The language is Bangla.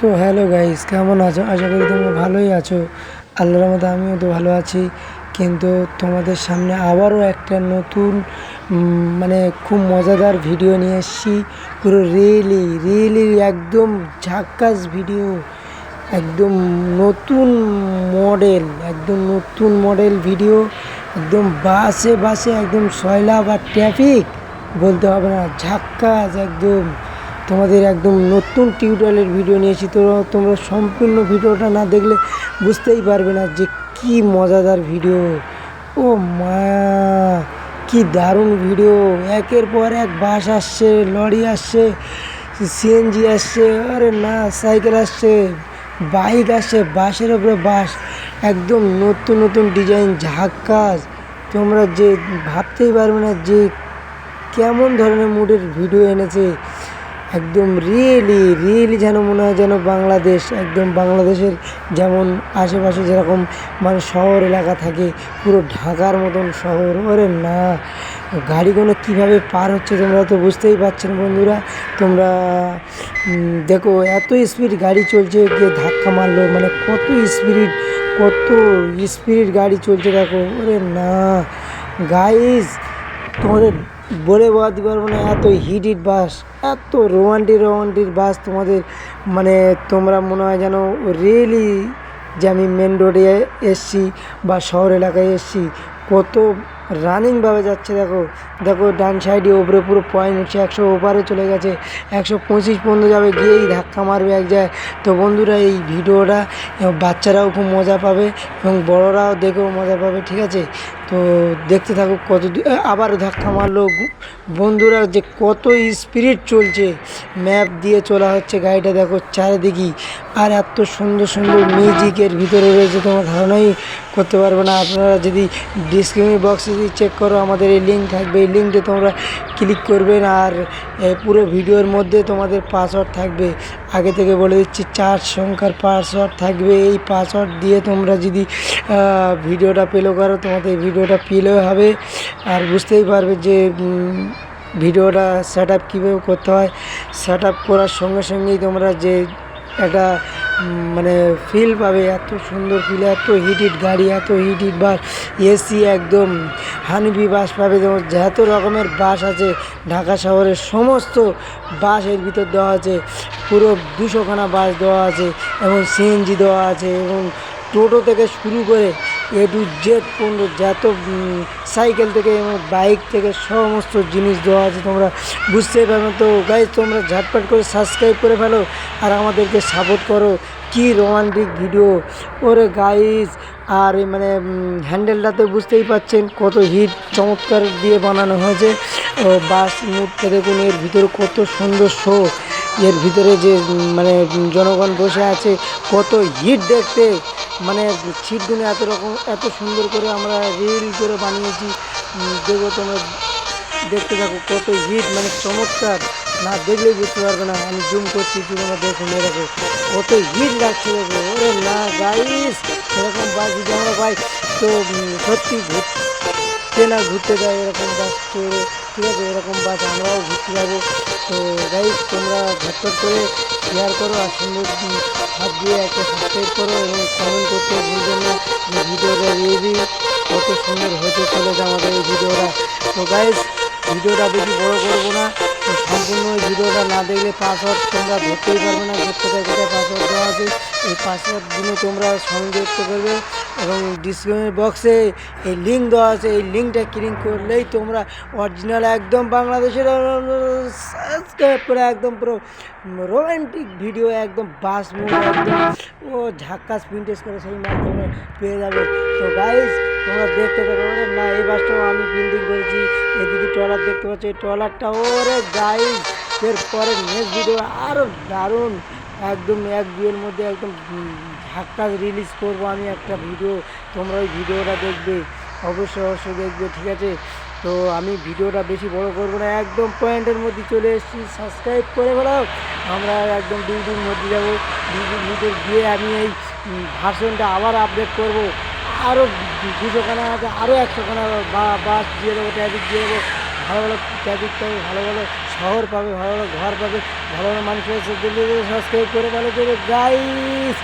সো হ্যালো গাইস কেমন আছো? আশা করি তোমরা ভালোই আছো। আল্লাহর মতো আমিও তো ভালো আছি। কিন্তু তোমাদের সামনে আবারও একটা নতুন মানে খুব মজাদার ভিডিও নিয়ে এসেছি। পুরো রিয়েলি রিয়েলি একদম ঝাক্কাস ভিডিও একদম নতুন মডেল একদম নতুন মডেল ভিডিও একদম বাসে বাসে, একদম সয়লা বা ট্রাফিক বলতে হবে না, ঝাক্কাস একদম। তোমাদের একদম নতুন টিউটোরিয়ালের ভিডিও নিয়েছি তো তোমরা সম্পূর্ণ ভিডিওটা না দেখলে বুঝতেই পারবে না যে কি মজাদার ভিডিও। ও মা, কি দারুণ ভিডিও। একের পর এক বাস আসছে, লরি আসছে সিএনজি আসছে, আরে না, সাইকেল আসছে, বাইক আসছে, বাসের ওপরে বাস, একদম নতুন নতুন ডিজাইন ঝাক্কাস তোমরা যে ভাবতেই পারবে না যে কেমন ধরনের মুডের ভিডিও এনেছে। একদম রিয়েলি রিয়েলি যেন মনে হয় যেন বাংলাদেশ, একদম বাংলাদেশের যেমন আশেপাশে যেরকম মানে শহর এলাকা থাকে, পুরো ঢাকার মতন শহর। ওরে না, গাড়িগুলো কীভাবে পার হচ্ছে তোমরা তো বুঝতেই পারছেন বন্ধুরা। তোমরা দেখো এত স্পিড গাড়ি চলছে গিয়ে ধাক্কা মারলো মানে কত স্পিড কত স্পিড গাড়ি চলছে দেখো। ওরে না গাইস তোমাদের বলে বোঝাতে পারব না, এত হিট হিট বাস এত রোমান্টিক রোমান্টিক বাস তোমাদের মানে তোমরা মনে হয় যেন রিয়েলি যে আমি মেন রোডে এসছি বা শহর এলাকায় এসছি, কত রানিংভাবে যাচ্ছে দেখো। দেখো ডান সাইডে ওপরে পুরো পয়েন্ট হচ্ছে একশো ওপারে চলে গেছে, একশো পঁচিশ পর্যন্ত যাবে, গিয়েই ধাক্কা মারবে এক জায়গায়। তো বন্ধুরা, এই ভিডিওটা বাচ্চারাও খুব মজা পাবে, এবং বড়রাও দেখেও মজা পাবে, ঠিক আছে? তো দেখতে থাকো কত আবার ধাক্কা মারলো। বন্ধুরা যে কত স্পিরিট চলছে। ম্যাপ দিয়ে চলা হচ্ছে গাড়িটা, দেখো চারিদিকে আর এত সুন্দর সুন্দর মিউজিকের ভিতরে রয়েছে, তোমার ধারণাই করতে পারবে না। আপনারা যদি ডিসক্রিপশন বক্সে যদি চেক করো, আমাদের এই লিঙ্ক থাকবে। এই লিঙ্কে তোমরা ক্লিক করবেন আর পুরো ভিডিওর মধ্যে তোমাদের পাসওয়ার্ড থাকবে। আগে থেকে বলে দিচ্ছি, চার সংখ্যার পাসওয়ার্ড থাকবে। এই পাসওয়ার্ড দিয়ে তোমরা যদি ভিডিওটা পেল করো, তোমাদের ভিডিওটা পেলেও হবে। আর বুঝতেই পারবে যে ভিডিওটা সেট আপ কীভাবে করতে হয়। সেট আপ করার সঙ্গে সঙ্গেই তোমরা যে একটা মানে ফিল পাবে, এত সুন্দর ফিল এত হিট গাড়ি, এত হিট বাস এসি একদম হানিবি বাস পাবে, যেমন যত রকমের বাস আছে, ঢাকা শহরের সমস্ত বাসের ভিতর দেওয়া আছে, পুরো দুশোখানা বাস দেওয়া আছে, এবং সিএনজি দেওয়া আছে, এবং টোটো থেকে শুরু করে এ টু জেড পর্যন্ত যত সাইকেল থেকে বাইক থেকে সমস্ত জিনিস দেওয়া আছে, তোমরা বুঝতেই পারবে। তো গাইজ তোমরা ঝটপট করে সাবস্ক্রাইব করে ফেলো আর আমাদেরকে সাপোর্ট করো। কি রোমান্টিক ভিডিও ওরে গাইজ আর মানে হ্যান্ডেলটাতে বুঝতেই পাচ্ছেন কত হিট চমৎকার দিয়ে বানানো হয়েছে। ও, বাস মুহূর্তে দেখুন, এর ভিতরে কত সুন্দর শো এর ভিতরে যে মানে জনগণ বসে আছে, কত হিট দেখতে। মানে ছিটগুলো এত রকম, এত সুন্দর করে আমরা রিল করে বানিয়েছি। দেখব তোমরা দেখতে থাকো, কত হিট মানে চমৎকার। না দেখলেই বুঝতে পারবে না, আমি জুম করছি, তোমরা দেখো দেখো, কত হিট লাগছে দেখো। ওরে না গাইস এরকম বাস যদি আমরা পাই, তো সত্যি ঘুরতে না ঘুরতে যায় এরকম বাস চড়ে ঠিক আছে, এরকম বাস আমরাও ঘুরতে যাব। তো গাইস তোমরা ঝটপট করে শেয়ার করো আর সুন্দর হাত দিয়ে একটা সাবস্ক্রাইব করো এবং কমেন্ট করতে ভুলবেন না। ভিডিওটা রিভিউ কত সুন্দর হতে চলেছে আমাদের এই ভিডিওটা। তো গাইস ভিডিওটা বেশি বড় করব না। সম্পূর্ণ ভিডিওটা না দেখলে পাসওয়ার্ড তোমরা ধরতেই পারবে না যে কোথায় কোথায় পাসওয়ার্ড দেওয়া আছে। এই পাসওয়ার্ডগুলো তোমরা সংযুক্ত করবে এবং ডিসক্রিপশন বক্সে এই লিঙ্ক দেওয়া আছে। এই লিঙ্কটা ক্লিক করলেই তোমরা অরিজিনাল একদম বাংলাদেশের করে একদম পুরো রোমান্টিক ভিডিও একদম বাস মুভ একদম ও ঝাক্কাস প্রিন্টেস করে সেই মাধ্যমে পেয়ে যাবে। তো গাইজ তোমরা দেখতে পারো ওরে না, এই বাসটাও আমি বিল্ডিং করেছি। এদিকে ট্রলার দেখতে পাচ্ছ, এই ট্রলারটা, ওরে গাইজ এর পরে নেক্সট ভিডিও আরও দারুণ। একদম এক দুয়ের মধ্যে একদম ঝাক্কা রিলিজ করব আমি একটা ভিডিও তোমরা ওই ভিডিওটা দেখবে, অবশ্যই অবশ্যই দেখবে, ঠিক আছে? তো আমি ভিডিওটা বেশি বড় করব না, একদম পয়েন্টের মধ্যে চলে এসেছি সাবস্ক্রাইব করে ফেলাও আমরা একদম ডিউটির মধ্যে যাব ডিউটির মধ্যে গিয়ে আমি এই ভার্সনটা আবার আপডেট করব। আরও দুশোখানা আছে আরও একশো খানা বাস দিয়ে দেবো, ট্রাফিক দিয়ে দেবো। ভালো ভালো ট্রাফিক পাবে, ভালো ভালো শহর পাবে, ভালো ভালো ঘর পাবে, ভালো ভালো মানুষ সাবস্ক্রাইব করে ভালো করে গাইস